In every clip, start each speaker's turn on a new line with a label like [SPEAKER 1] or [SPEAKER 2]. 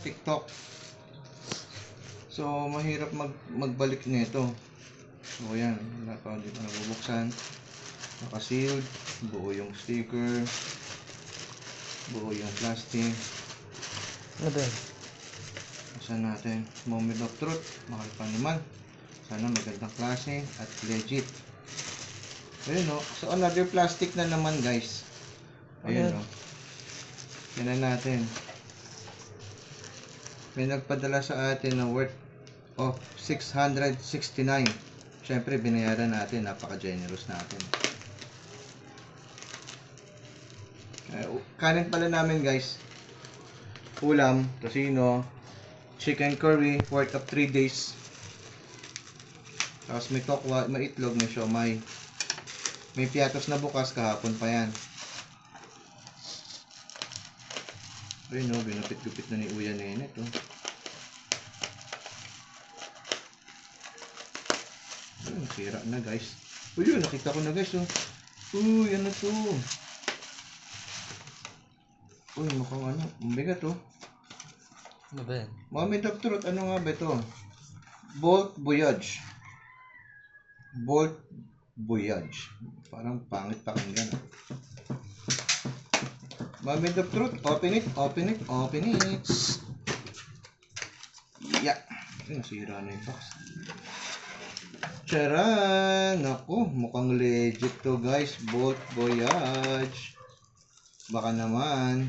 [SPEAKER 1] TikTok. So, mahirap mag magbalik nito. So, yan. Wala pa hindi pa nabubuksan. Naka-sealed. Buo yung sticker. Buo yung plastic.
[SPEAKER 2] Ano ba yan?
[SPEAKER 1] Saan natin? Moment of truth. Mahal pa naman. Sana magandang klase at legit. Ayun o. So, another plastic na naman guys. Ayun
[SPEAKER 2] Ano?
[SPEAKER 1] o. Tingnan natin. May nagpadala sa atin na worth of 669. Siyempre, binayaran natin. Napaka-generous natin. Kanin pala namin guys. Ulam, tosino, chicken curry, worth of 3 days. Tapos may tokwa, may itlog, may siomay. May piatos na bukas, kahapon pa yan. Ayun no, binupit-gupit na ni Uya Nenet oh. Ayun, sira na guys. Uy, yun, nakita ko na guys oh. Uy, ano to? Uy, mukhang ano, ang bigat oh.
[SPEAKER 2] Ano ba yan?
[SPEAKER 1] Moment of truth, ano nga ba ito? Bolt Voyage. Bolt Voyage. Parang pangit pakinggan. ah. Moment of truth, open it, open it, open it. Yeah. Ay, nasira na yung box. Charan! Naku, mukhang legit to guys. Bolt Voyage. Baka naman.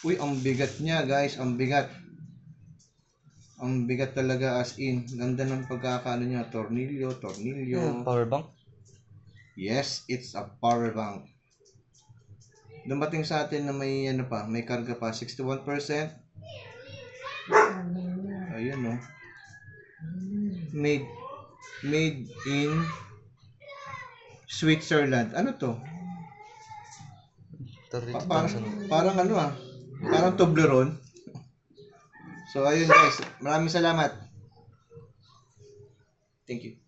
[SPEAKER 1] Uy, ang bigat niya guys, ang bigat. Ang bigat talaga as in. Ganda ng pagkakaano niya. Tornilyo, tornilyo.
[SPEAKER 2] Yung power bank?
[SPEAKER 1] Yes, it's a power bank. Dumating sa atin na may ano pa, may karga pa 61%. Ayun no. Made made in Switzerland. Ano to? Pa- parang,
[SPEAKER 2] 32,000.
[SPEAKER 1] parang ano ah. Parang Toblerone. So ayun guys, maraming salamat. Thank you.